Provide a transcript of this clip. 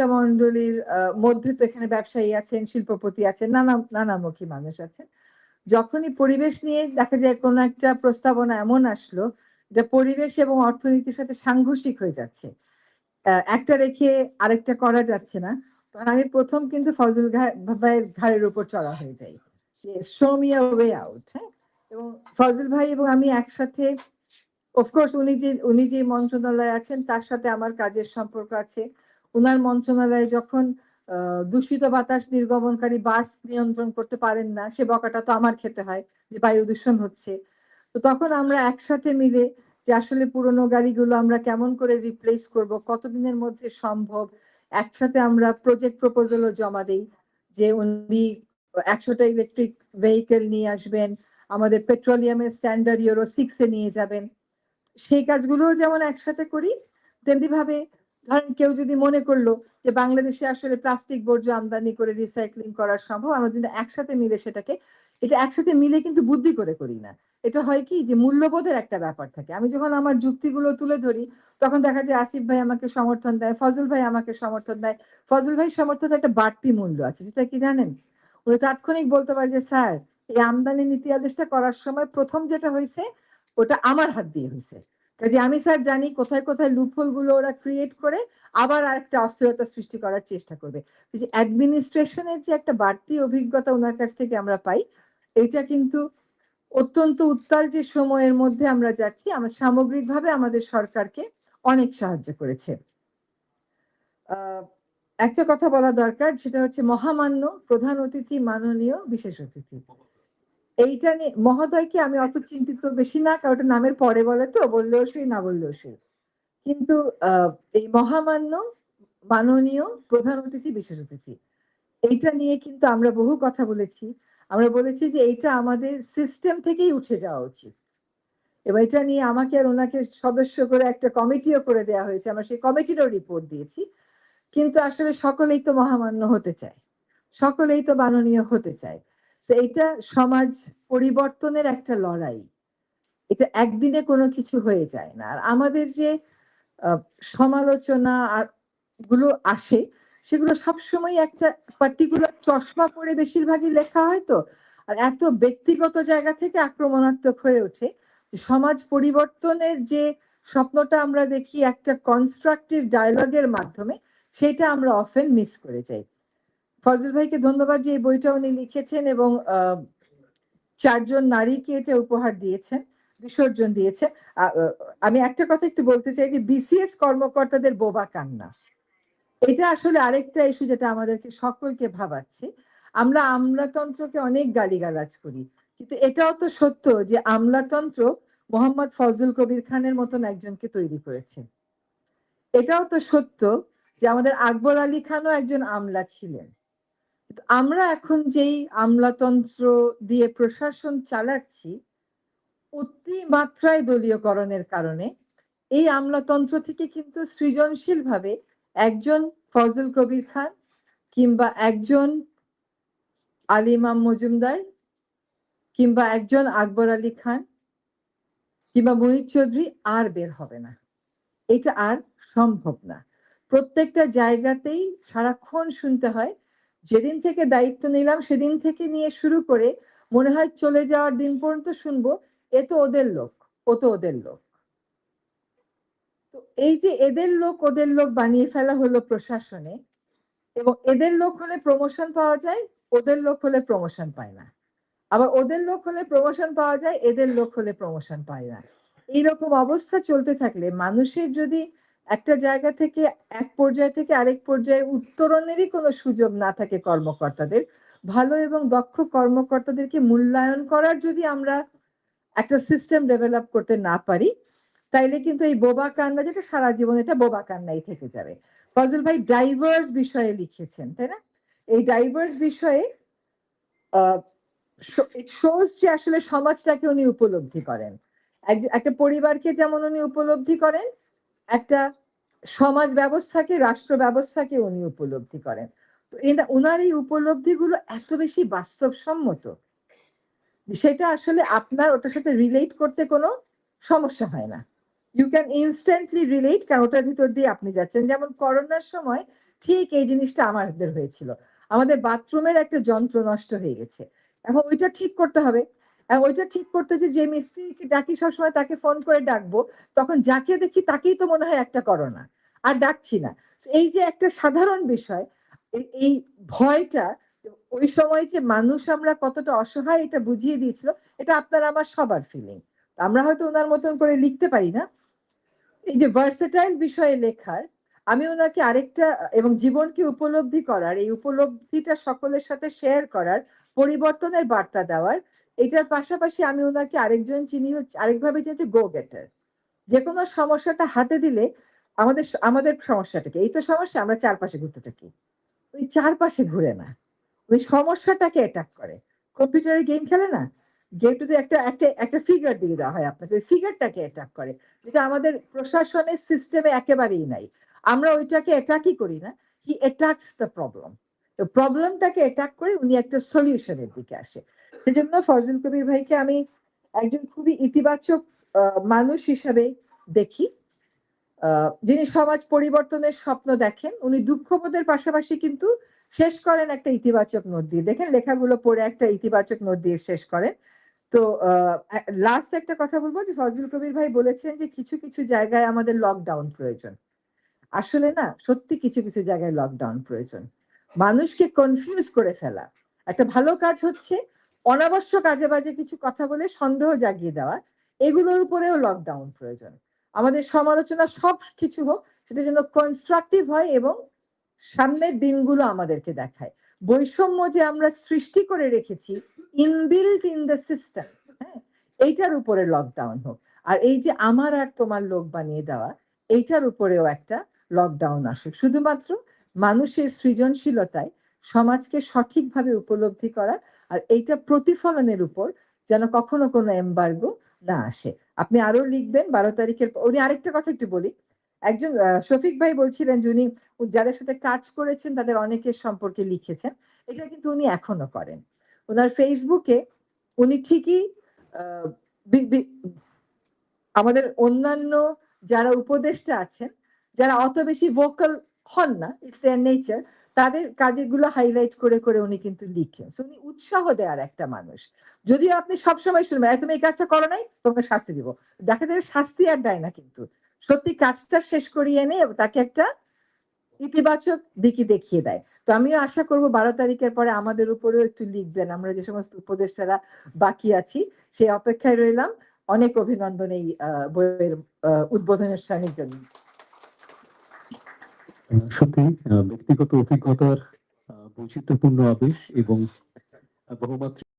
উপদেষ্টা মন্ডলীর মধ্যে তো এখানে ব্যবসায়ী আছেন, শিল্পপতি আছেন, নানা, নানামুখী মানুষ আছেন। যখনই পরিবেশ নিয়ে দেখা যায় কোনো একটা প্রস্তাবনা এমন আসলো যে পরিবেশ এবং অর্থনীতির সাথে সাংঘর্ষিক হয়ে যাচ্ছে। একটা রেখে আরেকটা করা যাচ্ছে না। তখন আমি প্রথম কিন্তু ফজল ভাইয়ের ঘাড়ের উপর চড়া হয়ে যাই। যে মি ওয়ে আউট হ্যাঁ? এবং ফজল ভাই এবং আমি একসাথে অফকোর্স উনি যে উনি যে মন্ত্রণালয়ে আছেন, তার সাথে আমার কাজের সম্পর্ক আছে। উনার মন্ত্রণালয়ে যখন দূষিত বাতাস নির্গমনকারী বাস নিয়ন্ত্রণ করতে পারেন না, সে বকাটা তো আমার খেতে হয় যে বায়ু দূষণ হচ্ছে। তো তখন আমরা একসাথে মিলে যে আসলে পুরোনো গাড়িগুলো আমরা কেমন করে রিপ্লেস করব, কতদিনের মধ্যে সম্ভব, একসাথে আমরা প্রজেক্ট প্রপোজালও জমা দেই যে উনি একশোটা ইলেকট্রিক ভেহিকেল নিয়ে আসবেন, আমাদের পেট্রোলিয়ামের স্ট্যান্ডার্ড ইউরো সিক্সে নিয়ে যাবেন। সেই কাজগুলোও যেমন একসাথে করি তেমনি ভাবে ধরেন কেউ যদি মনে করল যে বাংলাদেশে আসলে প্লাস্টিক বর্জ্য আমদানি করে রিসাইক্লিং করা সম্ভব, আমরা যদি একসাথে মিলে সেটাকে, এটা একসাথে মিলে কিন্তু বুদ্ধি করে করি না। এটা হয় কি যে মূল্যবোধের একটা ব্যাপার থাকে। আমি যখন আমার যুক্তিগুলো তুলে ধরি, তখন দেখা যায় আসিফ ভাই আমাকে সমর্থন দেয়, ফজল ভাই আমাকে সমর্থন দেয়। ফজল ভাই সমর্থন একটা বাড়তি মূল্য আছে, সেটা কি জানেন? উনি তাৎক্ষণিক বলতে পারে যে, স্যার, এই আমদানি নীতি আদেশটা করার সময় প্রথম যেটা হয়েছে, ওটা আমার হাত দিয়ে হয়েছে। কাজে আমি স্যার জানি কোথায় কোথায় লুপহোলগুলো ওরা ক্রিয়েট করে, আবার আরেকটা অস্থিরতা সৃষ্টি করার চেষ্টা করবে। যে অ্যাডমিনিস্ট্রেশনের যে একটা বাড়তি অভিজ্ঞতা ওনার কাছ থেকে আমরা পাই, এটা কিন্তু অত্যন্ত উত্তাল যে সময়ের মধ্যে আমরা যাচ্ছি, আমরা সামগ্রিকভাবে আমাদের সরকারকে অনেক সাহায্য করেছে। একটা কথা বলা দরকার, সেটা হচ্ছে মহামান্য প্রধান অতিথি, মাননীয় বিশেষ অতিথি। এইটা নিয়ে, মহোদয়কে আমি অত চিন্তিত বেশি না, কারণ ওটা নামের পরে বলে তো, বললেও সেই না বললেও সেই কিন্তু এই মহামান্য, মাননীয় প্রধান অতিথি, বিশেষ অতিথি, এইটা নিয়ে কিন্তু আমরা বহু কথা বলেছি। আমরা বলেছি যে এইটা আমাদের সিস্টেম থেকেই উঠে যাওয়া উচিত। এবার এটা নিয়ে আমাকে আর ওনাকে সদস্য করে একটা কমিটিও করে দেওয়া হয়েছে। আমরা সেই কমিটিরও রিপোর্ট দিয়েছি। কিন্তু আসলে সকলেই তো মহামান্য হতে চায়। সকলেই তো মাননীয় হতে চায়। এটা সমাজ পরিবর্তনের একটা লড়াই। এটা একদিনে কোনো কিছু হয়ে যায় না। আর আমাদের যে সমালোচনা গুলো আসে, সেগুলো সবসময় একটা পার্টিকুলার চশমা পরে বেশিরভাগই লেখা হয় তো। আর এত ব্যক্তিগত জায়গা থেকে আক্রমণাত্মক হয়ে ওঠে সমাজ পরিবর্তনের যে স্বপ্নটা আমরা দেখি একটা কনস্ট্রাকটিভ ডায়লগের মাধ্যমে, সেটা আমরা অফেন মিস করে যাই। ফজল ভাইকে ধন্যবাদ যে এই বইটা উনি লিখেছেন এবং চারজন নারীকে এটা উপহার দিয়েছেন, বিসর্জন দিয়েছে। আমি একটা কথা একটু বলতে চাই যে বিসিএস কর্মকর্তাদের বোবা কান্না। এটা আসলে আরেকটা ইস্যু যেটা আমাদেরকে সকলকে ভাবাচ্ছে। আমরা আমলাতন্ত্রকে অনেক গালিগালাজ করি, কিন্তু এটাও তো সত্য যে আমলাতন্ত্র মোহাম্মদ ফজল কবির খানের মতন একজনকে তৈরি করেছে। এটাও তো সত্য যে আমাদের আকবর আলী খানও একজন আমলা ছিলেন। আমরা এখন যেই আমলাতন্ত্র দিয়ে প্রশাসন চালাচ্ছি অতিমাত্রায় দলীয়করণের কারণে এই আমলাতন্ত্র থেকে কিন্তু সৃজনশীল ভাবে একজন ফজল কবির খান কিংবা একজন আলিমাম মজুমদার কিংবা একজন আকবর আলী খান কিংবা মহিত চৌধুরী আর বের হবে না। এটা আর সম্ভব না। প্রত্যেকটা জায়গাতেই সারাক্ষণ শুনতে হয় যেদিন থেকে দায়িত্ব নিলাম, সেদিন থেকে নিয়ে শুরু করে মনে হয় চলে যাওয়ার দিন পর্যন্ত শুনব, এ তো ওদের লোক, ও তো ওদের লোক। তো এই যে এদের লোক, ওদের লোক বানিয়ে ফেলা হলো প্রশাসনে, এবং এদের লোক হলে প্রমোশন পাওয়া যায়, ওদের লোক হলে প্রমোশন পায় না। আবার ওদের লোক হলে প্রমোশন পাওয়া যায়, এদের লোক হলে প্রমোশন পায় না। এইরকম অবস্থা চলতে থাকলে মানুষের যদি একটা জায়গা থেকে এক পর্যায় থেকে আরেক পর্যায়ে উত্তরণেরই কোনো সুযোগ না থাকে কর্মকর্তাদের। ভালো এবং দক্ষ কর্মকর্তাদেরকে মূল্যায়ন করার যদি আমরা একটা সিস্টেম ডেভেলপ করতে না পারি, তাইলে কিন্তু এই বোবা কান্না, যেটা সারা জীবন এটা বোবা কান্নাই থেকে যাবে। ফজল ভাই ডাইভার্স বিষয়ে লিখেছেন, তাই না? এই ডাইভার্স বিষয়ে শোজ যে আসলে সমাজটাকে উনি উপলব্ধি করেন। এক- একটা পরিবারকে যেমন উনি উপলব্ধি করেন, একটা সমাজ ব্যবস্থাকে রাষ্ট্র ব্যবস্থাকে উনি উপলব্ধি করেন। তো ওনার এই উপলব্ধিগুলো এত বেশি বাস্তবসম্মত, সেটা আসলে আপনার ওটার সাথে রিলেট করতে কোনো সমস্যা হয় না। ইউ ক্যান ইনস্ট্যান্টলি রিলেট কারণ ওটার ভিতর দিয়ে আপনি যাচ্ছেন। যেমন করোনার সময় ঠিক এই জিনিসটা আমাদের হয়েছিল। আমাদের বাথরুমের একটা যন্ত্র নষ্ট হয়ে গেছে। এখন ওইটা ঠিক করতে হবে। ওইটা ঠিক করতে যে যে মিস্ত্রিকে ডাকি সবসময় তাকে ফোন করে ডাকবো, তখন যাকে দেখি তাকেই তো মনে হয় একটা করোনা। আর ডাকছি না। এই যে একটা সাধারণ বিষয়, এই- ভয়টা, ওই সময় যে মানুষ আমরা কতটা অসহায় এটা বুঝিয়ে দিয়েছিল, এটা আপনার আমার সবার ফিলিং আমরা হয়তো ওনার মতন করে লিখতে পারি না। এই যে ভার্সেটাইল বিষয়ে লেখার, আমি ওনাকে আরেকটা, এবং জীবনকে উপলব্ধি করার, এই উপলব্ধিটা সকলের সাথে শেয়ার করার, পরিবর্তনের বার্তা দেওয়ার এটার পাশাপাশি আমি ওনাকে আরেকজন চিনি হচ্ছে, আরেকভাবে চিনি গো গেটার যে কোনো সমস্যাটা হাতে দিলে আমাদের আমাদের সমস্যাটাকে এই তো সমস্যা, আমরা চারপাশে ঘুরতে থাকি। ওই চারপাশে ঘুরে না। ওই সমস্যাটাকে অ্যাটাক করে। কম্পিউটারে গেম খেলে না? গেমটাতে একটা একটা একটা ফিগার দিয়ে দেওয়া হয় আপনাকে। ওই ফিগারটাকে অ্যাটাক করে। যেটা আমাদের প্রশাসনের সিস্টেমে একেবারেই নাই। আমরা ওইটাকে অ্যাটাকই করি না। হি অ্যাটাকস দ্য প্রবলেম তো প্রবলেমটাকে অ্যাটাক করে উনি একটা সলিউশনের দিকে আসে। সেজন্য ফজল কবির ভাইকে আমি একজন খুবই ইতিবাচক মানুষ হিসাবে দেখি। যিনি সমাজ পরিবর্তনের স্বপ্ন দেখেন, উনি দুঃখবোধের পাশাপাশি কিন্তু শেষ করেন একটা ইতিবাচক নোট দিয়ে। দেখেন লেখাগুলো পড়ে একটা ইতিবাচক নোট দিয়ে শেষ করেন। তো লাস্ট একটা কথা বলব যে ফজল কবির ভাই বলেছেন যে কিছু কিছু জায়গায় আমাদের লকডাউন প্রয়োজন। আসলে না, সত্যি কিছু কিছু জায়গায় লকডাউন প্রয়োজন। মানুষকে কনফিউজ করে ফেলা। একটা ভালো কাজ হচ্ছে অনাবশ্যক কাজে বাজে কিছু কথা বলে সন্দেহ জাগিয়ে দেওয়া, এগুলোর উপরেও লকডাউন প্রয়োজন। আমাদের সমালোচনা সব কিছু হোক, সেটা যেন কনস্ট্রাকটিভ হয় এবং সামনের দিনগুলো আমাদেরকে দেখায়। বৈষম্য যে আমরা সৃষ্টি করে রেখেছি ইনবিল্ট ইন দ্য সিস্টেম এইটার উপরে লকডাউন হোক। আর এই যে আমার আর তোমার লোক বানিয়ে দেওয়া, এইটার উপরেও একটা লকডাউন আসুক। শুধুমাত্র মানুষের সৃজনশীলতায় সমাজকে সঠিকভাবে উপলব্ধি করা আর এইটা প্রতিফলনের উপর যেন কখনো কোনো এম্বার্গো না আসে। আপনি আরও লিখবেন, বারো তারিখের উনি আরেকটা কথা একটু বলি। একজন শফিক ভাই বলছিলেন যে উনি যাদের সাথে কাজ করেছেন, তাদের অনেকের সম্পর্কে লিখেছেন। এটা কিন্তু উনি এখনও করেন। ওনার ফেসবুকে উনি ঠিকই আমাদের অন্যান্য যারা উপদেষ্টা আছেন, যারা অত বেশি ভোকাল হন না ইটস এর নেচার তাদের কাজেগুলো হাইলাইট করে করে উনি কিন্তু লিখেন। উনি উৎসাহ দেওয়ার একটা মানুষ। যদিও আপনি সবসময় শুনবেন "এই, তুমি এই কাজটা করো নাই তোমাকে শাস্তি দিব। দেখা যায় শাস্তি আর দেয় না কিন্তু। সত্যি কাজটা শেষ করিয়ে এনে তাকে একটা ইতিবাচক দিকে দেখিয়ে দেয়। তো আমিও আশা করব বারো তারিখের পরে আমাদের উপরেও একটু লিখবেন। আমরা যে সমস্ত উপদেষ্টারা বাকি আছি সেই অপেক্ষায় রইলাম। অনেক অভিনন্দন এই বইয়ের আহ, উদ্বোধন অনুষ্ঠানের জন্য। সত্যি ব্যক্তিগত অভিজ্ঞতার বৈচিত্র্যপূর্ণ আবেশ এবং বহুমাত্রিক